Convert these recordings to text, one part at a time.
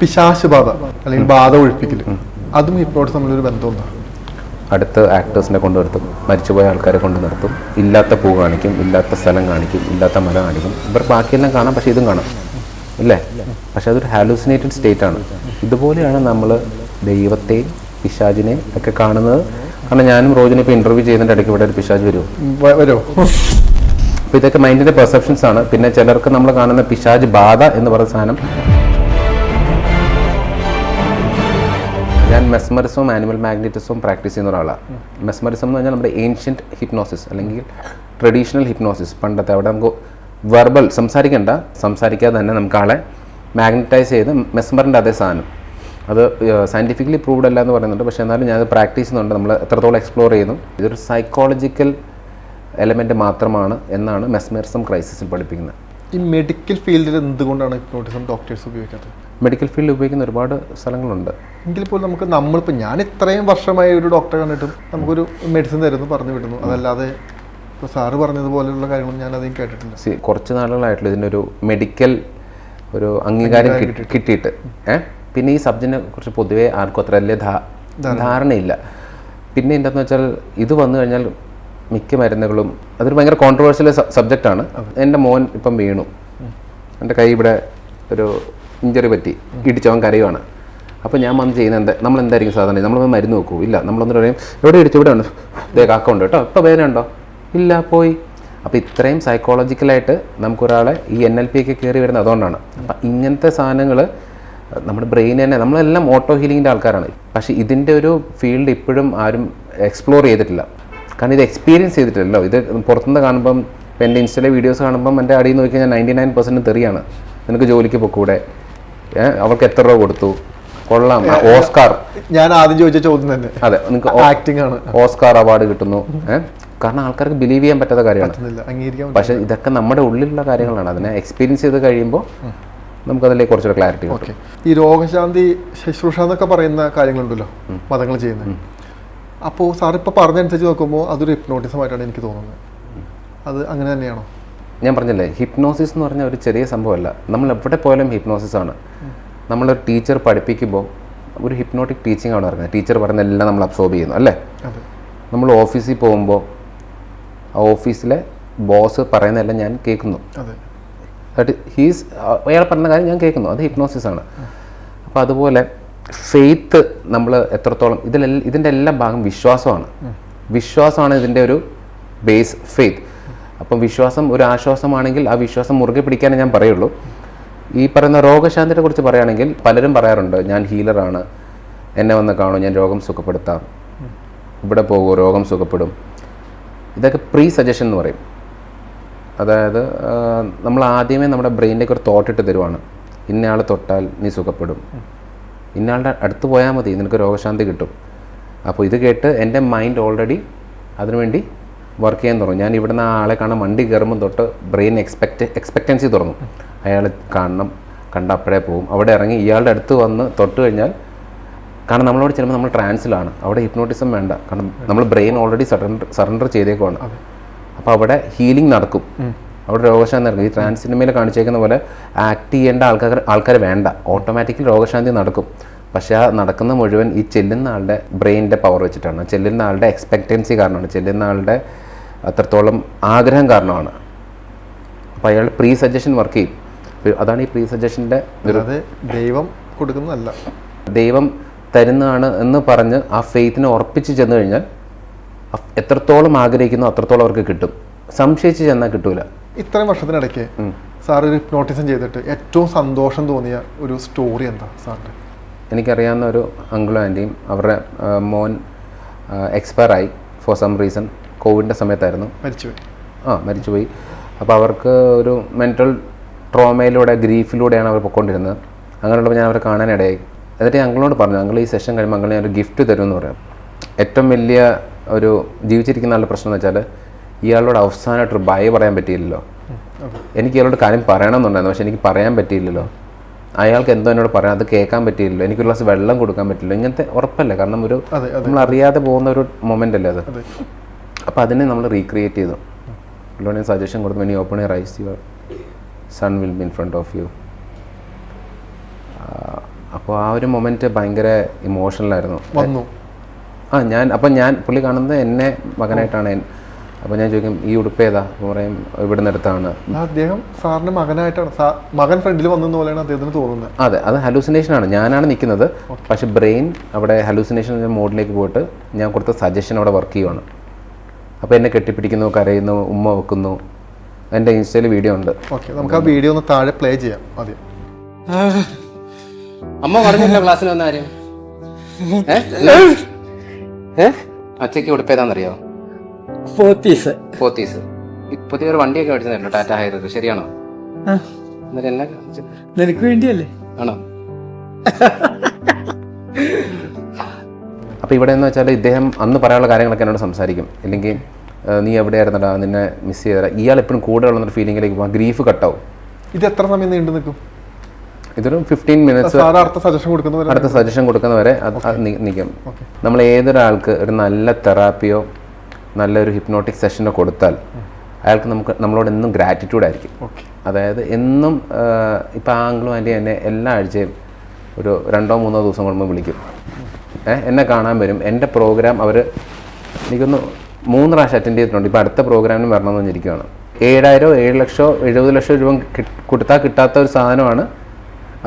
പിശാശ് ബാധ അല്ലെങ്കിൽ ബാധ ഒഴിപ്പിക്കൽ അതും ഹിപ്നോട്ടിസം തമ്മിലൊരു ബന്ധമുണ്ടോ അടുത്ത ആക്ടേഴ്സിനെ കൊണ്ട് നിർത്തും. മരിച്ചുപോയ ആൾക്കാരെ കൊണ്ട് നിർത്തും. ഇല്ലാത്ത പൂ കാണിക്കും ഇല്ലാത്ത സ്ഥലം കാണിക്കും ഇല്ലാത്ത മരം കാണിക്കും. ഇവർ ബാക്കിയെല്ലാം കാണാം പക്ഷേ ഇതും കാണാം. അല്ലേ പക്ഷെ അതൊരു ഹാലൂസിനേറ്റഡ് സ്റ്റേറ്റ് ആണ്. ഇതുപോലെയാണ് നമ്മൾ ദൈവത്തെ പിശാജിനെ ഒക്കെ കാണുന്നത്. കാരണം ഞാനും റോജിനെ ഇപ്പോൾ ഇന്റർവ്യൂ ചെയ്യുന്നതിന്റെ ഇടയ്ക്ക് ഇവിടെ ഒരു പിശാജ് വരുമോ വരുമോ അപ്പോൾ ഇതൊക്കെ മൈൻഡിന്റെ പെർസെപ്ഷൻസ് ആണ്. പിന്നെ ചിലർക്ക് നമ്മൾ കാണുന്ന പിശാജ് ബാധ എന്ന് പറയുന്ന സാധനം ഞാൻ മെസ്മറിസവും ആനിമൽ മാഗ്നറ്റിസവും പ്രാക്ടീസ് ചെയ്യുന്ന ഒരാളാണ് മെസ്മറിസം എന്ന് പറഞ്ഞാൽ നമ്മുടെ ഏൻഷ്യന്റ് ഹിപ്നോസിസ് അല്ലെങ്കിൽ ട്രഡീഷണൽ ഹിപ്നോസിസ് പണ്ടത്തെ അവിടെ നമുക്ക് വെർബൽ സംസാരിക്കണ്ട. സംസാരിക്കാതെ തന്നെ നമുക്ക് ആളെ മാഗ്നറ്റൈസ് ചെയ്ത് മെസ്മറിന്റെ അതേ സാധനം. അത് സയന്റിഫിക്കലി പ്രൂവ്ഡ് അല്ല എന്ന് പറയുന്നുണ്ട്. പക്ഷേ എന്നാലും ഞാൻ പ്രാക്ടീസ് ചെയ്യുന്നുണ്ട്. നമ്മൾ എത്രത്തോളം എക്സ്പ്ലോർ ചെയ്യുന്നു. ഇതൊരു സൈക്കോളജിക്കൽ എലമെന്റ് മാത്രമാണ് എന്നാണ് മെസ്മറിസം ക്രൈസിസിൽ പഠിപ്പിക്കുന്നത്. ഈ മെഡിക്കൽ ഫീൽഡിൽ എന്തുകൊണ്ടാണ് ഹിപ്നോട്ടിസം ഡോക്ടേഴ്സ് ഉപയോഗിക്കാത്തത്? മെഡിക്കൽ ഫീൽഡിൽ ഉപയോഗിക്കുന്ന ഒരുപാട് സ്ഥലങ്ങളുണ്ട്. എങ്കിൽ പോലും നമുക്ക് നമ്മളിപ്പോൾ ഞാൻ ഇത്രയും വർഷമായി ഒരു ഡോക്ടറെ കണ്ടിട്ടും നമുക്കൊരു മെഡിസിൻ തരുന്നു പറഞ്ഞു വിടുന്നു. അതല്ലാതെ ഇപ്പോൾ സാറ് പറഞ്ഞതുപോലെയുള്ള കാര്യങ്ങളും ഞാൻ അധികം കേട്ടിട്ടില്ല. സി കുറച്ച് നാളുകളായിട്ടുള്ള ഇതിനൊരു മെഡിക്കൽ ഒരു അംഗീകാരം കിട്ടിയിട്ട്. ഏഹ് പിന്നെ ഈ സബ്ജക്റ്റിനെ കുറിച്ച് പൊതുവേ ആർക്കും അത്ര വലിയ ധാരണയില്ല. പിന്നെ എന്താണെന്ന് വെച്ചാൽ ഇത് വന്നു കഴിഞ്ഞാൽ മിക്ക മരുന്നുകളും അതൊരു ഭയങ്കര കോൺട്രവേഴ്സ്യൽ സബ്ജക്റ്റാണ് എന്റെ മോൻ ഇപ്പം വീണു. എന്റെ കൈ ഇവിടെ ഒരു ഇഞ്ചറി പറ്റി ഇടിച്ചവൻ കരയുവാണ്. അപ്പോൾ ഞാൻ വന്ന് ചെയ്യുന്നത് എന്താ? നമ്മൾ എന്തായിരിക്കും സാധാരണ? നമ്മൾ വന്ന് മരുന്ന് നോക്കൂ ഇല്ല നമ്മളൊന്ന് പറയും എവിടെ ഇടിച്ചു? ഇവിടെ ഉണ്ട്. ദേ കാക്ക കേട്ടോ. ഇപ്പോൾ വേദന ഉണ്ടോ? ഇല്ല പോയി. അപ്പോൾ ഇത്രയും സൈക്കോളജിക്കലായിട്ട് നമുക്കൊരാളെ ഈ എൻ എൽ പി ഒക്കെ കയറി വരുന്നത് അതുകൊണ്ടാണ്. അപ്പം ഇങ്ങനത്തെ സാധനങ്ങൾ നമ്മുടെ ബ്രെയിൻ തന്നെ നമ്മളെല്ലാം ഓട്ടോ ഹീലിങ്ങിന്റെ ആൾക്കാരാണ്. പക്ഷേ ഇതിന്റെ ഒരു ഫീൽഡ് ഇപ്പോഴും ആരും എക്സ്പ്ലോർ ചെയ്തിട്ടില്ല. കാരണം ഇത് എക്സ്പീരിയൻസ് ചെയ്തിട്ടില്ലല്ലോ. ഇത് പുറത്തുനിന്ന് കാണുമ്പം എന്റെ ഇൻസ്റ്റയിലെ വീഡിയോസ് കാണുമ്പം എന്റെ അടിയിൽ നോക്കി കഴിഞ്ഞാൽ നയന്റി നയൻ പെർസെന്റ് തെറിയാണ്. നിനക്ക് ജോലിക്ക് പൊക്കൂടെ? അവർക്ക് എത്ര രൂപ കൊടുത്തു? കൊള്ളാം. ഓസ്കാർ. ഞാൻ ആദ്യം ചോദിച്ച ചോദ്യം തന്നെ. അതെ നിങ്ങൾക്ക് ആക്ടിംഗ് ആണ്. ഓസ്കാർ അവാർഡ് കിട്ടുന്നു. കാരണം ആൾക്കാർക്ക് ബിലീവ് ചെയ്യാൻ പറ്റാത്ത കാര്യമാണ്. പക്ഷെ ഇതൊക്കെ നമ്മുടെ ഉള്ളിലുള്ള കാര്യങ്ങളാണ്. അതിനെ എക്സ്പീരിയൻസ് ചെയ്ത് കഴിയുമ്പോൾ നമുക്കതിലേക്ക് കുറച്ചുകൂടെ ക്ലാരിറ്റി ഓക്കെ ഈ രോഗശാന്തി ശുശ്രൂഷ എന്നൊക്കെ പറയുന്ന കാര്യങ്ങളുണ്ടല്ലോ മതങ്ങൾ ചെയ്യുന്നത് അപ്പോൾ സാർ ഇപ്പോൾ പറഞ്ഞനുസരിച്ച് നോക്കുമ്പോൾ അതൊരു ഹിപ്നോട്ടിസം ആയിട്ടാണ് എനിക്ക് തോന്നുന്നത്. അത് അങ്ങനെ തന്നെയാണോ? ഞാൻ പറഞ്ഞല്ലേ ഹിപ്നോസിസ് എന്ന് പറഞ്ഞ ഒരു ചെറിയ സംഭവമല്ല. നമ്മൾ എവിടെ പോയാലും ഹിപ്നോസിസ് ആണ്. നമ്മളൊരു ടീച്ചർ പഠിപ്പിക്കുമ്പോൾ ഒരു ഹിപ്നോട്ടിക് ടീച്ചിങ് ആണ് പറയുന്നത് ടീച്ചർ പറയുന്ന എല്ലാം നമ്മൾ അബ്സോർബ് ചെയ്യുന്നു അല്ലേ? നമ്മൾ ഓഫീസിൽ പോകുമ്പോൾ ആ ഓഫീസിലെ ബോസ് പറയുന്നതെല്ലാം ഞാൻ കേൾക്കുന്നു. ഹീസ് അയാൾ പറഞ്ഞ കാര്യം ഞാൻ കേൾക്കുന്നു. അത് ഹിപ്നോസിസ് ആണ്. അപ്പോൾ അതുപോലെ ഫെയ്ത്ത് നമ്മൾ എത്രത്തോളം ഇതിലെല്ലാം ഇതിന്റെ എല്ലാ ഭാഗം വിശ്വാസമാണ്. വിശ്വാസമാണ് ഇതിന്റെ ഒരു ബേസ് ഫെയ്ത്ത് അപ്പം വിശ്വാസം ഒരു ആശ്വാസമാണെങ്കിൽ ആ വിശ്വാസം മുറുകെ പിടിക്കാനേ ഞാൻ പറയുള്ളൂ. ഈ പറയുന്ന രോഗശാന്തിനെ കുറിച്ച് പറയുകയാണെങ്കിൽ പലരും പറയാറുണ്ട് ഞാൻ ഹീലറാണ് എന്നെ വന്ന് കാണും ഞാൻ രോഗം സുഖപ്പെടുത്താം. ഇവിടെ പോകുമോ രോഗം സുഖപ്പെടും. ഇതൊക്കെ പ്രീ സജഷൻ എന്ന് പറയും. അതായത് നമ്മൾ ആദ്യമേ നമ്മുടെ ബ്രെയിനിലേക്ക് ഒരു തോട്ട് ഇട്ട് തരുവാണ്. ഇന്നയാൾ തൊട്ടാൽ നീ സുഖപ്പെടും. ഇന്നയാളുടെ അടുത്ത് പോയാൽ മതി നിനക്ക് രോഗശാന്തി കിട്ടും. അപ്പോൾ ഇത് കേട്ട് എന്റെ മൈൻഡ് ഓൾറെഡി അതിനുവേണ്ടി വർക്ക് ചെയ്യാൻ തുടങ്ങും. ഞാൻ ഇവിടുന്ന് ആളെ കാണാൻ വണ്ടി കയറുമ്പോൾ തൊട്ട് ബ്രെയിൻ എക്സ്പെക്റ്റ് എക്സ്പെക്റ്റൻസി തുടങ്ങും. അയാൾ കാണണം കണ്ട അപ്പോഴേ പോകും അവിടെ ഇറങ്ങി ഇയാളുടെ അടുത്ത് വന്ന് തൊട്ട് കഴിഞ്ഞാൽ കാരണം നമ്മളോട് ചിലപ്പോൾ നമ്മൾ ട്രാൻസിലാണ് അവിടെ ഹിപ്നോട്ടിസം വേണ്ട. കാരണം നമ്മൾ ബ്രെയിൻ ഓൾറെഡി സറണ്ടർ സറണ്ടർ ചെയ്തേക്കുവാണ്. അപ്പോൾ അവിടെ ഹീലിംഗ് നടക്കും. അവിടെ രോഗശാന്തി നടക്കും. ഈ ട്രാൻസ് സിനിമയിൽ കാണിച്ചേക്കുന്ന പോലെ ആക്ട് ചെയ്യേണ്ട ആൾക്കാർ ആൾക്കാർ വേണ്ട. ഓട്ടോമാറ്റിക്കലി രോഗശാന്തി നടക്കും. പക്ഷേ ആ നടക്കുന്ന മുഴുവൻ ഈ ചെല്ലുന്ന ആളുടെ ബ്രെയിനിന്റെ പവർ വെച്ചിട്ടാണ്. ചെല്ലുന്ന ആളുടെ എക്സ്പെക്റ്റൻസി കാരണമാണ്. ചെല്ലുന്ന ആളുടെ അത്രത്തോളം ആഗ്രഹം കാരണമാണ്. അപ്പോൾ അയാൾ പ്രീ സജഷൻ വർക്ക് ചെയ്യും അതാണ് ഈ പ്രീ സജഷന്റെ ദൈവം കൊടുക്കുന്നതല്ല. ദൈവം തരുന്നതാണ് എന്ന് പറഞ്ഞ് ആ ഫെയ്ത്തിനെ ഉറപ്പിച്ച് ചെന്ന് കഴിഞ്ഞാൽ എത്രത്തോളം ആഗ്രഹിക്കുന്നു അത്രത്തോളം അവർക്ക് കിട്ടും. സംശയിച്ച് ചെന്നാൽ കിട്ടൂല. ഇത്രയും വർഷത്തിനിടയ്ക്ക് സാർ ഒരു ഹിപ്നോട്ടിസം ചെയ്തിട്ട് ഏറ്റവും സന്തോഷം തോന്നിയ ഒരു സ്റ്റോറി എന്താ സാറിന്റെ? എനിക്കറിയാവുന്ന ഒരു അങ്കിളും ആന്റിയും അവരുടെ മോൻ എക്സ്പയർ ആയി ഫോർ സം റീസൺ കോവിഡിന്റെ സമയത്തായിരുന്നു. മരിച്ചുപോയി. ആ മരിച്ചുപോയി. അപ്പോൾ അവർക്ക് ഒരു മെന്റൽ ട്രോമയിലൂടെ ഗ്രീഫിലൂടെയാണ് അവർ പൊയ്ക്കൊണ്ടിരുന്നത്. അങ്ങനെയുള്ളപ്പോൾ ഞാൻ അവരെ കാണാനിടയായി എന്നിട്ട് ഞങ്ങളോട് പറഞ്ഞു ഞങ്ങൾ ഈ സെഷൻ കഴിയുമ്പോൾ അങ്ങനെ ഞാനൊരു ഒരു ഗിഫ്റ്റ് തരുമെന്ന് പറയാം. ഏറ്റവും വലിയ ഒരു ജീവിച്ചിരിക്കുന്ന ആളുടെ പ്രശ്നം എന്ന് വെച്ചാൽ ഇയാളോട് അവസാനമായിട്ടൊരു ബൈ പറയാൻ പറ്റിയില്ലല്ലോ. എനിക്ക് ഇയാളോട് കാര്യം പറയണമെന്നുണ്ടായിരുന്നു പക്ഷെ എനിക്ക് പറയാൻ പറ്റിയില്ലല്ലോ. അയാൾക്ക് എന്തോ എന്നോട് പറയാം അത് കേൾക്കാൻ പറ്റിയില്ലല്ലോ. എനിക്ക് ഒരു ഗ്ലാസ് വെള്ളം കൊടുക്കാൻ പറ്റില്ല ഇങ്ങനത്തെ ഉറപ്പല്ലേ? കാരണം ഒരു നമ്മൾ അറിയാതെ പോകുന്ന ഒരു മൊമെന്റ് അല്ലേ അതെ. അപ്പോൾ അതിനെ നമ്മൾ റീക്രിയേറ്റ് ചെയ്തു. അതുകൊണ്ട് ഞാൻ സജഷൻ കൊടുത്തു when open air eyes your sun will be in front of you അപ്പോൾ ആ ഒരു മൊമെന്റ് ഭയങ്കര ഇമോഷണലായിരുന്നു വന്നു. ആ ഞാൻ അപ്പം ഞാൻ പുള്ളി കാണുന്നത് എന്നെ മകനായിട്ടാണ്. അപ്പം അപ്പോൾ ഞാൻ ചോദിക്കും ഈ ഉടുപ്പ് ഏതാ? എന്ന് പറയും ഇവിടെ നിന്നെടുത്താണ് അദ്ദേഹം സാറിന്റെ മകനായിട്ടാണ്. മകൻ ഫ്രണ്ടിൽ വന്നെന്ന പോലെയാണ് അദ്ദേഹത്തിന് തോന്നുന്നത്. അതെ അത് ഹലൂസിനേഷൻ ആണ്. ഞാനാണ് നിൽക്കുന്നത് പക്ഷേ ബ്രെയിൻ അവിടെ ഹലൂസിനേഷൻ മോഡിലേക്ക് പോയിട്ട് ഞാൻ കൊടുത്ത സജഷൻ അവിടെ വർക്ക് ചെയ്യുവാണ്. അപ്പോൾ എന്നെ കെട്ടിപ്പിടിക്കുന്നു കരയുന്നു ഉമ്മ വെക്കുന്നു. എന്റെ ഇൻസ്റ്റയിൽ വീഡിയോ ഉണ്ട്. ഓക്കെ നമുക്ക് ആ വീഡിയോ ഒന്ന് താഴെ പ്ലേ ചെയ്യാം. ആദ്യം അമ്മ പറഞ്ഞില്ല ക്ലാസ്സിൽ വന്ന ആരും അച്ഛക്ക് ഉടുപ്പേതാന്നറിയോ? ഏതാണെന്നറിയോ ഫോർട്ടീസ്. പോത്തീസ് പുതിയ ഒരു വണ്ടിയൊക്കെ മേടിച്ചതല്ലോ ടാറ്റ ഹൈറർ ശരിയാണോ? നിനക്ക് വേണ്ടിയല്ലേ? ആണോ? അപ്പൊ ഇവിടെ എന്ന് വെച്ചാൽ ഇദ്ദേഹം അന്ന് പറയാനുള്ള കാര്യങ്ങളൊക്കെ എന്നോട് സംസാരിക്കും. ഇല്ലെങ്കിൽ നീ എവിടെയായിരുന്നടാ നിന്നെ മിസ് ചെയ്തടാ ഇയാൾ എപ്പോഴും കൂടെ ഉള്ള ഫീലിംഗിലേക്ക് പോകാം. ഗ്രീഫ് കട്ടാവും ഇത് എത്ര സമയം നീണ്ടു നിൽക്കും? ഇതൊരു ഫിഫ്റ്റീൻ മിനിറ്റ്സ് അടുത്ത സജഷൻ കൊടുക്കുന്നവരെ അടുത്ത സജഷൻ കൊടുക്കുന്നവരെ നിൽക്കും നമ്മൾ ഏതൊരാൾക്ക് ഒരു നല്ല തെറാപ്പിയോ നല്ലൊരു ഹിപ്നോട്ടിക് സെഷനോ കൊടുത്താൽ അയാൾക്ക് നമുക്ക് നമ്മളോട് എന്നും ഗ്രാറ്റിറ്റ്യൂഡ് ആയിരിക്കും. അതായത് എന്നും ഇപ്പം ആംഗ്ലോ ആന്റി എന്നെ എല്ലാ ആഴ്ചയും ഒരു രണ്ടോ മൂന്നോ ദിവസം കൂടുമ്പോൾ വിളിക്കും. എന്നെ കാണാൻ വരും. എന്റെ പ്രോഗ്രാം അവർ എനിക്കൊന്ന് മൂന്ന് പ്രാവശ്യം അറ്റൻഡ് ചെയ്തിട്ടുണ്ട്. ഇപ്പോൾ അടുത്ത പ്രോഗ്രാമിന് വരണമെന്ന് പറഞ്ഞിരിക്കുകയാണ് ഏഴായിരോ ഏഴ് ലക്ഷോ എഴുപത് ലക്ഷം രൂപ കൊടുത്താൽ കിട്ടാത്ത ഒരു സാധനമാണ്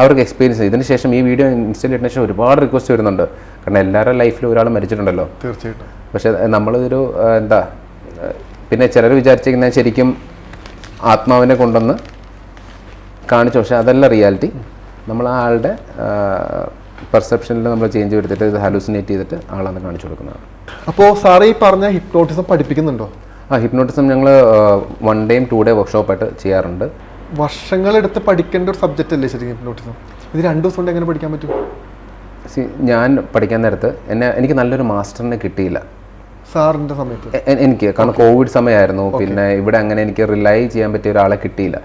അവർക്ക് എക്സ്പീരിയൻസ് ഇതിന് ശേഷം ഈ വീഡിയോ ഇൻസ്റ്റയിൽ ഇട്ട ശേഷം ഒരുപാട് റിക്വസ്റ്റ് വരുന്നുണ്ട്. കാരണം എല്ലാവരുടെ ലൈഫിൽ ഒരാൾ മരിച്ചിട്ടുണ്ടല്ലോ. തീർച്ചയായിട്ടും. പക്ഷേ നമ്മളിതൊരു എന്താ പിന്നെ ചിലർ വിചാരിച്ചിരിക്കുന്നത് ശരിക്കും ആത്മാവിനെ കൊണ്ടുവന്ന് കാണിച്ചു. പക്ഷേ അതല്ല റിയാലിറ്റി നമ്മൾ ആ ആളുടെ പെർസെപ്ഷനിൽ നമ്മൾ ചേഞ്ച് വരുത്തിയിട്ട് ഇത് ഹലൂസിനേറ്റ് ചെയ്തിട്ട് ആളാണ് കാണിച്ചു കൊടുക്കുന്നതാണ് അപ്പോൾ സാർ ഈ പറഞ്ഞ ഹിപ്നോട്ടിസം പഠിപ്പിക്കുന്നുണ്ടോ? ആ ഹിപ്നോട്ടിസം ഞങ്ങൾ വൺ ഡേയും ടു ഡേ വർക്ക്ഷോപ്പായിട്ട് ചെയ്യാറുണ്ട്. വർഷങ്ങളെടുത്ത് പഠിക്കേണ്ട ഒരു സബ്ജക്റ്റ് അല്ലേ ശരിക്കും ഹിപ്നോട്ടിസം ഇത് രണ്ട് ദിവസം കൊണ്ട് എങ്ങനെ പഠിക്കാൻ പറ്റും? സി ഞാൻ പഠിക്കാൻ നേരത്ത് എന്നെ എനിക്ക് നല്ലൊരു മാസ്റ്ററിനെ കിട്ടിയില്ല. സാറിന്റെ സമയത്ത്? എനിക്ക് കാരണം കോവിഡ് സമയമായിരുന്നു പിന്നെ ഇവിടെ അങ്ങനെ എനിക്ക് റിലൈ ചെയ്യാൻ പറ്റിയ ഒരാളെ കിട്ടിയില്ല.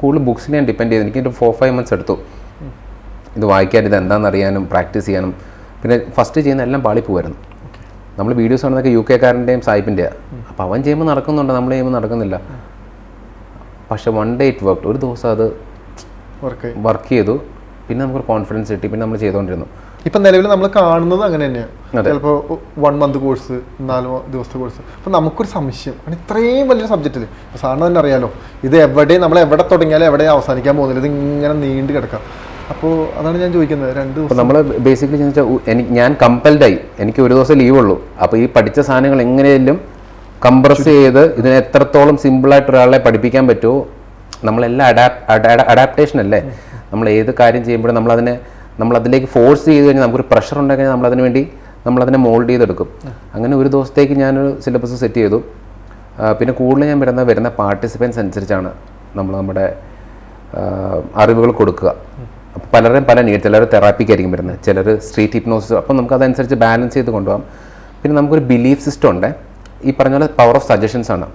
കൂടുതൽ ബുക്സിനെ ഞാൻ ഡിപ്പെൻഡ് ചെയ്തു. എനിക്ക് ഫോർ ഫൈവ് മന്ത്സ് എടുത്തു. ഇത് വായിക്കാൻ ഇത് എന്താണെന്ന് അറിയാനും പ്രാക്ടീസ് ചെയ്യാനും. പിന്നെ ഫസ്റ്റ് ചെയ്യുന്ന എല്ലാം പാളി പോകുമായിരുന്നു നമ്മൾ വീഡിയോസ് കാണുന്നതൊക്കെ യു കെക്കാരന്റെയും സായിപ്പിന്റെയാണ് അപ്പോൾ അവൻ ചെയ്യുമ്പോൾ നടക്കുന്നുണ്ട് നമ്മൾ ചെയ്യുമ്പോൾ നടക്കുന്നില്ല. പക്ഷെ വൺ ഡേ ഇറ്റ് വർക്ക് ഒരു ദിവസം അത് വർക്ക് വർക്ക് ചെയ്തു. പിന്നെ നമുക്ക് കോൺഫിഡൻസ് കിട്ടി. പിന്നെ നമ്മൾ ചെയ്തുകൊണ്ടിരുന്നു ഇപ്പൊ നിലവിൽ നമ്മൾ കാണുന്നത് അങ്ങനെ തന്നെയാണ്. ചിലപ്പോൾ വൺ മന്ത് കോഴ്സ് നാല് ദിവസത്തെ കോഴ്സ് അപ്പൊ നമുക്കൊരു സംശയം. കാരണം ഇത്രയും വലിയ സബ്ജക്റ്റിൽ സാറിന് തന്നെ അറിയാലോ. ഇത് എവിടെ നമ്മൾ എവിടെ തുടങ്ങിയാലും എവിടെ അവസാനിക്കാൻ പോകുന്നില്ല. ഇത് ഇങ്ങനെ നീണ്ടു കിടക്കാം. അപ്പോൾ അതാണ് ഞാൻ ചോദിക്കുന്നത്. രണ്ട് ദിവസം നമ്മൾ ബേസിക്കലി ചോദിച്ചാൽ എനിക്ക് ഞാൻ കമ്പൽഡായി എനിക്ക് ഒരു ദിവസം ലീവ് ഉള്ളൂ. അപ്പോൾ ഈ പഠിച്ച സാധനങ്ങൾ എങ്ങനെയെങ്കിലും കംപ്രസ് ചെയ്ത് ഇതിനെ എത്രത്തോളം സിമ്പിളായിട്ട് ഒരാളെ പഠിപ്പിക്കാൻ പറ്റുമോ നമ്മളെല്ലാം അഡാപ്റ്റ് അഡാപ്റ്റേഷൻ അല്ലേ? നമ്മൾ ഏത് കാര്യം ചെയ്യുമ്പോഴും നമ്മളതിനെ നമ്മളതിലേക്ക് ഫോഴ്സ് ചെയ്ത് കഴിഞ്ഞാൽ നമുക്കൊരു പ്രഷർ ഉണ്ടെങ്കിൽ നമ്മളതിന് വേണ്ടി നമ്മളതിനെ മോൾഡ് ചെയ്തെടുക്കും. അങ്ങനെ ഒരു ദിവസത്തേക്ക് ഞാനൊരു സിലബസ് സെറ്റ് ചെയ്തു. പിന്നെ കൂടുതൽ ഞാൻ വരുന്ന വരുന്ന പാർട്ടിസിപ്പൻസ് അനുസരിച്ചാണ് നമ്മൾ നമ്മുടെ അറിവുകൾ കൊടുക്കുക. പലരും പല നീഡ് ചിലർ തെറാപ്പിക്കായിരിക്കും വരുന്നത്. ചിലർ സ്ട്രീറ്റ് ഹിപ്നോസിസ് അപ്പം നമുക്ക് അതനുസരിച്ച് ബാലൻസ് ചെയ്ത് കൊണ്ടുപോകാം. പിന്നെ നമുക്കൊരു ബിലീഫ് സിസ്റ്റം ഉണ്ട്. ഈ പറഞ്ഞ പോലെ പവർ ഓഫ് സജഷൻസ് ആണ്.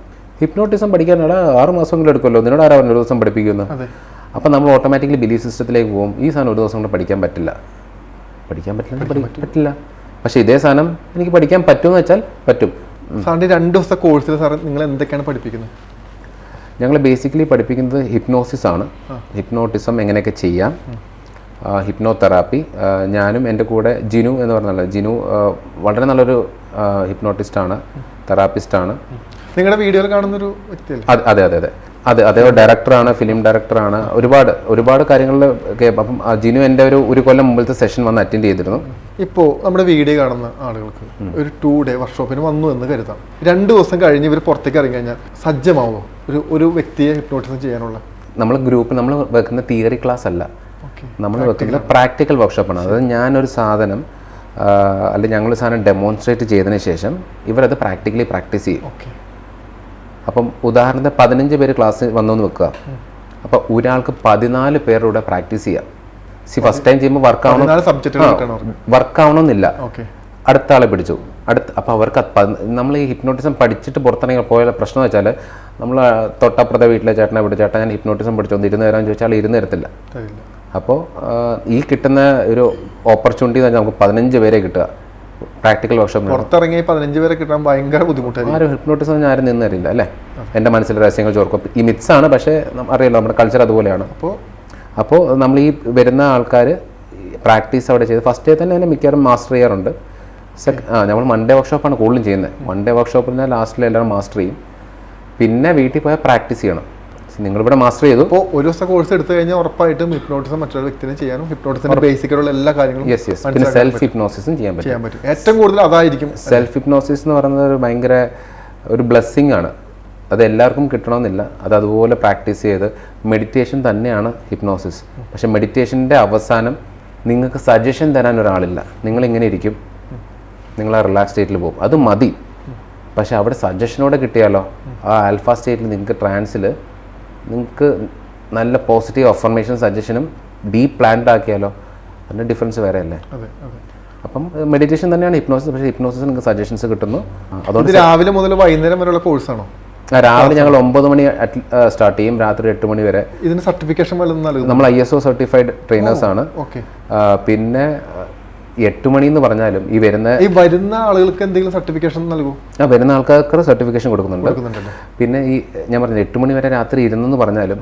ഹിപ്നോട്ടിസം പഠിക്കാനാണ് ആറ് മാസമെങ്കിലും എടുക്കുമല്ലോ. നിന്നോട് ആരാ ഒരു ദിവസം പഠിപ്പിക്കുന്നു അപ്പോൾ അപ്പം നമ്മൾ ഓട്ടോമാറ്റിക്കലി ബിലീഫ് സിസ്റ്റത്തിലേക്ക് പോകും. ഈ സാധനം ഒരു ദിവസം കൊണ്ട് പഠിക്കാൻ പറ്റില്ല. പഠിക്കാൻ പറ്റില്ല പഠിക്കാൻ പറ്റില്ല. പക്ഷേ ഇതേ സാധനം എനിക്ക് പഠിക്കാൻ പറ്റുമെന്ന് വെച്ചാൽ പറ്റും. സാറിന്റെ രണ്ട് ദിവസത്തെ കോഴ്സിൽ സാർ നിങ്ങൾ എന്തൊക്കെയാണ് പഠിപ്പിക്കുന്നത്? ഞങ്ങൾ ബേസിക്കലി പഠിപ്പിക്കുന്നത് ഹിപ്നോസിസ് ആണ്. ഹിപ്നോട്ടിസം എങ്ങനെയൊക്കെ ചെയ്യാം. ഹിപ്നോ തെറാപ്പി ഞാനും എന്റെ കൂടെ ജിനു എന്ന് പറഞ്ഞാൽ ജിനു വളരെ നല്ലൊരു ഹിപ്നോട്ടിസ്റ്റാണ് തെറാപ്പിസ്റ്റാണ് നിങ്ങളുടെ വീഡിയോയിൽ കാണുന്നൊരു വ്യക്തിയല്ലേ? അതെ അതെ അതെ അതെ. അതെ അതേ ഡയറക്ടറാണ് ഫിലിം ഡയറക്ടറാണ് ഒരുപാട് ഒരുപാട് കാര്യങ്ങളിൽ അപ്പം ജിനു എന്റെ ഒരു ഒരു കൊല്ലം മുമ്പത്തെ സെഷൻ വന്ന് അറ്റൻഡ് ചെയ്തിരുന്നു. ഇപ്പോൾ നമ്മുടെ വീഡിയോ കാണുന്ന ആളുകൾക്ക് ഒരു ടു ഡേ വർക്ക്ഷോപ്പിന് വന്നു എന്ന് കരുതാം. രണ്ട് ദിവസം കഴിഞ്ഞ് ഇവർ പുറത്തേക്ക് ഇറങ്ങി കഴിഞ്ഞാൽ സജ്ജമാവോ? ഒരു ഒരു വ്യക്തിയെ ഹിപ്നോട്ടിസം ചെയ്യാനുള്ള. നമ്മൾ ഗ്രൂപ്പ് നമ്മൾ വെക്കുന്ന തിയറി ക്ലാസ് അല്ല. നമ്മൾ വെക്കുന്ന പ്രാക്ടിക്കൽ വർക്ക്ഷോപ്പാണ് അതായത് ഞാനൊരു സാധനം അല്ലെങ്കിൽ ഞങ്ങൾ സാധനം ഡെമോൺസ്ട്രേറ്റ് ചെയ്തതിന് ശേഷം ഇവരത് പ്രാക്ടിക്കലി പ്രാക്ടീസ് ചെയ്യും. ഓക്കെ. അപ്പം ഉദാഹരണത്തിന് പതിനഞ്ച് പേര് ക്ലാസ്സിൽ വന്നെന്ന് വെക്കുക. അപ്പോൾ ഒരാൾക്ക് പതിനാല് പേരുടെ പ്രാക്ടീസ് ചെയ്യാം. സി ഫസ്റ്റ് ടൈം ചെയ്യുമ്പോൾ വർക്ക് ആവണം വർക്ക് ആവണമെന്നില്ല. ഓക്കെ. അടുത്ത ആളെ പിടിച്ചു. അടുത്ത അപ്പോൾ അവർക്ക് നമ്മൾ ഈ ഹിപ്നോട്ടിസം പഠിച്ചിട്ട് പുറത്തിറങ്ങി പോയ പ്രശ്നം വെച്ചാൽ നമ്മൾ തൊട്ടപ്പുറത്തെ വീട്ടിലെ ചേട്ടനെ വിട്ടു ചേട്ടൻ ഞാൻ ഹിപ്നോട്ടിസം പഠിച്ചു ഇരുന്ന് തരാമെന്ന് ചോദിച്ചാൽ ഇരുന്ന് തരത്തില്ല. അപ്പോൾ ഈ കിട്ടുന്ന ഒരു ഓപ്പർച്യൂണിറ്റി എന്ന് വെച്ചാൽ നമുക്ക് പതിനഞ്ച് പേരെ കിട്ടുക. പ്രാക്ടിക്കൽ വർക്ക്ഷോപ്പ് പുറത്തിറങ്ങി പതിനഞ്ച് പേരെ കിട്ടാൻ ഭയങ്കര ബുദ്ധിമുട്ടായിരുന്നു ആരും ഹിപ്നോട്ടിസം ആരും നിന്ന് തരില്ല അല്ലേ? എന്റെ മനസ്സിലെ രഹസ്യങ്ങൾ ചോർക്കും. ഈ മിത്സ് ആണ് പക്ഷേ അറിയാലോ നമ്മുടെ കൾച്ചർ അതുപോലെയാണ്. അപ്പോൾ അപ്പോൾ നമ്മൾ ഈ വരുന്ന ആൾക്കാർ പ്രാക്ടീസ് അവിടെ ചെയ്ത് ഫസ്റ്റ് ഡേ തന്നെ തന്നെ മിക്കവാറും മാസ്റ്റർ ചെയ്യാറുണ്ട്. സെക്കൻഡ് ആ നമ്മൾ മൺഡേ വർക്ക്ഷോപ്പാണ് കൂടുതലും ചെയ്യുന്നത്. മൺഡേ വർക്ക്ഷോപ്പിൽ നിന്ന് ലാസ്റ്റിൽ എല്ലാവരും മാസ്റ്റർ ചെയ്യും. പിന്നെ വീട്ടിൽ പോയാൽ പ്രാക്ടീസ് ചെയ്യണം. നിങ്ങൾ ഇവിടെ മാസ്റ്റർ ചെയ്തു. അപ്പോൾ ഒരു ദിവസം കോഴ്സ് എടുത്തു കഴിഞ്ഞാൽ ഉറപ്പായിട്ടും ഹിപ്നോട്ടിസം മറ്റൊരു വ്യക്തിനെ ചെയ്യാനും ഹിപ്നോട്ടിസിന്റെ ബേസിക്കുള്ള എല്ലാ കാര്യങ്ങളും യെസ് യെസ് പിന്നെ സെൽഫ് ഹിപ്നോസിസും ചെയ്യാൻ പറ്റും. ചെയ്യാൻ പറ്റും. ഏറ്റവും കൂടുതൽ അതായിരിക്കും സെൽഫ് ഹിപ്നോസിസ് എന്ന് പറയുന്നത് ഒരു ഭയങ്കര ഒരു ബ്ലെസ്സിങ് ആണ്. അത് എല്ലാവർക്കും കിട്ടണമെന്നില്ല. അത് അതുപോലെ പ്രാക്ടീസ് ചെയ്ത് മെഡിറ്റേഷൻ തന്നെയാണ് ഹിപ്നോസിസ് പക്ഷെ മെഡിറ്റേഷന്റെ അവസാനം നിങ്ങൾക്ക് സജഷൻ തരാൻ ഒരാളില്ല. നിങ്ങൾ ഇങ്ങനെ ഇരിക്കും. നിങ്ങൾ ആ റിലാക്സ് സ്റ്റേറ്റിൽ പോകും. അത് മതി. പക്ഷെ അവിടെ സജഷനോടെ കിട്ടിയാലോ? ആ ആൽഫ സ്റ്റേറ്റിൽ നിങ്ങൾക്ക് ട്രാൻസിൽ നിങ്ങൾക്ക് നല്ല പോസിറ്റീവ് അഫർമേഷൻ സജഷനും ഡീപ്പ് പ്ലാൻഡ് ആക്കിയാലോ? അതിന്റെ ഡിഫറൻസ് വേറെ അല്ലേ? അപ്പം മെഡിറ്റേഷൻ തന്നെയാണ് ഹിപ്നോസിസ് പക്ഷേ ഹിപ്നോസിസ് നിങ്ങൾക്ക് സജഷൻസ് കിട്ടുന്നു. അതുകൊണ്ട് രാവിലെ മുതൽ വൈകുന്നേരം വരെയുള്ള കോഴ്സാണോ രാവിലെ ഞങ്ങൾ ഒമ്പത് മണി സ്റ്റാർട്ട് ചെയ്യും. രാത്രി എട്ട് മണി വരെ. ഇതിന് സർട്ടിഫിക്കേഷൻ നമ്മൾ I S O certified trainers ആണ്. ഓക്കെ. പിന്നെ എട്ട് മണി എന്ന് പറഞ്ഞാലും ഈ വരുന്ന ഈ വരുന്ന ആളുകൾക്ക് എന്തെങ്കിലും സർട്ടിഫിക്കേഷൻ നൽകും? ആ വരുന്ന ആൾക്കാർക്ക് സർട്ടിഫിക്കേഷൻ കൊടുക്കുന്നുണ്ട്. പിന്നെ ഈ ഞാൻ പറഞ്ഞത് എട്ട് മണി വരെ രാത്രി ഇരുന്നെന്ന് പറഞ്ഞാലും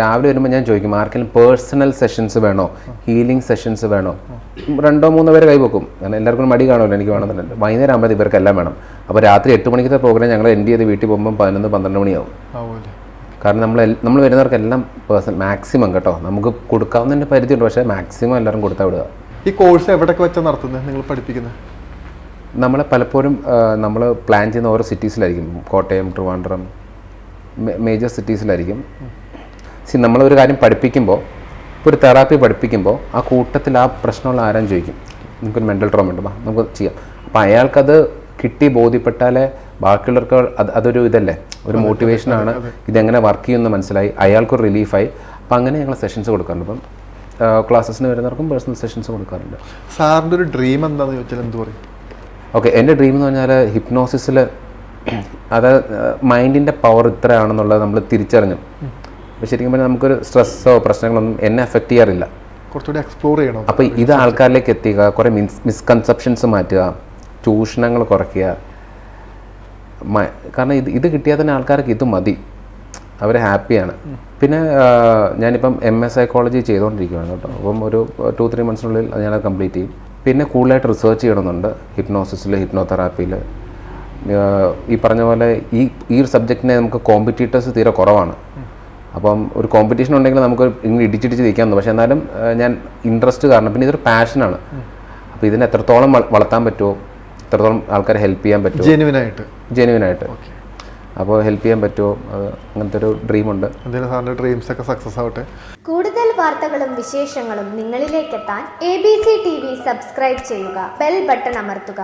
രാവിലെ വരുമ്പോൾ ഞാൻ ചോദിക്കും ആർക്കെങ്കിലും പേഴ്സണൽ സെഷൻസ് വേണോ? ഹീലിംഗ് സെഷൻസ് വേണോ? രണ്ടോ മൂന്നോ പേര് കൈവെക്കും കാരണം എല്ലാവർക്കും മടി കാണുമല്ലോ എനിക്ക് വേണമെന്നുണ്ട് വൈകുന്നേരം ആകുമ്പോൾ ഇവർക്കെല്ലാം വേണം. അപ്പോൾ രാത്രി എട്ട് മണിക്കത്തെ പ്രോഗ്രാം ഞങ്ങൾ എൻഡ് ചെയ്ത് വീട്ടിൽ പോകുമ്പോൾ പതിനൊന്ന് പന്ത്രണ്ട് മണിയാവും. കാരണം നമ്മൾ നമ്മൾ വരുന്നവർക്കെല്ലാം പേഴ്സൺ മാക്സിമം കേട്ടോ. നമുക്ക് കൊടുക്കാവുന്നതിന്റെ പരിധിയുണ്ട് പക്ഷേ മാക്സിമം എല്ലാവരും കൊടുത്താൽ വിടുക. ഈ കോഴ്സ് എവിടെയൊക്കെ വെച്ചാൽ നടത്തുന്നത് നിങ്ങൾ പഠിപ്പിക്കുന്നത് നമ്മളെ പലപ്പോഴും നമ്മൾ പ്ലാൻ ചെയ്യുന്ന ഓരോ സിറ്റീസിലായിരിക്കും കോട്ടയം ട്രിവാൻഡ്രം മേജർ സിറ്റീസിലായിരിക്കും സി നമ്മളൊരു കാര്യം പഠിപ്പിക്കുമ്പോൾ ഇപ്പോൾ ഒരു തെറാപ്പി പഠിപ്പിക്കുമ്പോൾ ആ കൂട്ടത്തിൽ ആ പ്രശ്നമുള്ള ആരാൻ ചോദിക്കും? നമുക്കൊരു മെന്റൽ ട്രോമ ഉണ്ട് നമുക്ക് ചെയ്യാം. അപ്പോൾ അയാൾക്കത് കിട്ടി ബോധ്യപ്പെട്ടാലേ ബാക്കിയുള്ളവർക്ക് അത് അതൊരു ഇതല്ലേ? ഒരു മോട്ടിവേഷനാണ് ഇതെങ്ങനെ വർക്ക് ചെയ്യുമെന്ന് മനസ്സിലായി. അയാൾക്കൊരു റിലീഫായി അപ്പോൾ അങ്ങനെ ഞങ്ങൾ സെഷൻസ് കൊടുക്കാറുണ്ട്. അപ്പം ക്ലാസ്സസിന് വരുന്നവർക്കും പേഴ്സണൽ സെഷൻസ് കൊടുക്കാറുണ്ട്. സാറിന്റെ ഒരു ഡ്രീം എന്താണെന്ന് ചോദിച്ചാൽ എന്ത് പറയും? ഓക്കെ എന്റെ ഡ്രീം എന്ന് പറഞ്ഞാൽ ഹിപ്നോസിസിൽ അത് മൈൻഡിന്റെ പവർ ഇത്രയാണെന്നുള്ളത് നമ്മൾ തിരിച്ചറിഞ്ഞു. അപ്പോൾ ശരിക്കും പറഞ്ഞാൽ നമുക്കൊരു സ്ട്രെസ്സോ പ്രശ്നങ്ങളൊന്നും എന്നെ എഫക്റ്റ് ചെയ്യാറില്ല. കുറച്ചുകൂടി എക്സ്പ്ലോർ ചെയ്യണം. അപ്പോൾ ഇത് ആൾക്കാരിലേക്ക് എത്തിക്കുക കുറേ മിസ് മിസ്കൺസെപ്ഷൻസ് മാറ്റുക ചൂഷണങ്ങൾ കുറയ്ക്കുക. കാരണം ഇത് ഇത് കിട്ടിയാൽ തന്നെ ആൾക്കാർക്ക് ഇത് മതി. അവർ ഹാപ്പിയാണ്. പിന്നെ ഞാനിപ്പം എം എസ് സൈക്കോളജി ചെയ്തുകൊണ്ടിരിക്കുകയാണ് കേട്ടോ. അപ്പം ഒരു ടു ത്രീ മന്ത്സിനുള്ളിൽ ഞാനത് കംപ്ലീറ്റ് ചെയ്യും. പിന്നെ കൂടുതലായിട്ട് റിസർച്ച് ചെയ്യണമെന്നുണ്ട്. ഹിപ്നോസിസിൽ ഹിപ്നോതെറാപ്പിയിൽ ഈ പറഞ്ഞ പോലെ ഈ ഈ ഒരു സബ്ജക്റ്റിനെ നമുക്ക് കോമ്പറ്റീറ്റേഴ്സ് തീരെ കുറവാണ്. അപ്പം ഒരു കോമ്പറ്റീഷൻ ഉണ്ടെങ്കിൽ നമുക്ക് ഇങ്ങനെ ഇടിച്ചിടിച്ച് നിൽക്കാമെന്ന്. പക്ഷേ എന്നാലും ഞാൻ ഇൻട്രസ്റ്റ് കാരണം പിന്നെ ഇതൊരു പാഷനാണ് അപ്പോൾ ഇതിനെ എത്രത്തോളം വളർത്താൻ പറ്റുമോ? എത്രത്തോളം ആൾക്കാരെ ഹെൽപ്പ് ചെയ്യാൻ പറ്റുമോ? ജെനുവിനായിട്ട് ജെനുവിനായിട്ട് ജെനുവിനായിട്ട് അപ്പോൾ ഹെൽപ്പ് ചെയ്യാൻ പറ്റുമോ? അങ്ങനത്തെ ഒരു ഡ്രീമുണ്ട് സാറിന്റെ ഡ്രീംസ് ഒക്കെ സക്സസ് ആവട്ടെ. കൂടുതൽ വാർത്തകളും വിശേഷങ്ങളും നിങ്ങളിലേക്കെത്താൻ A B C T V subscribe ചെയ്യുക. ബെൽ ബട്ടൺ അമർത്തുക.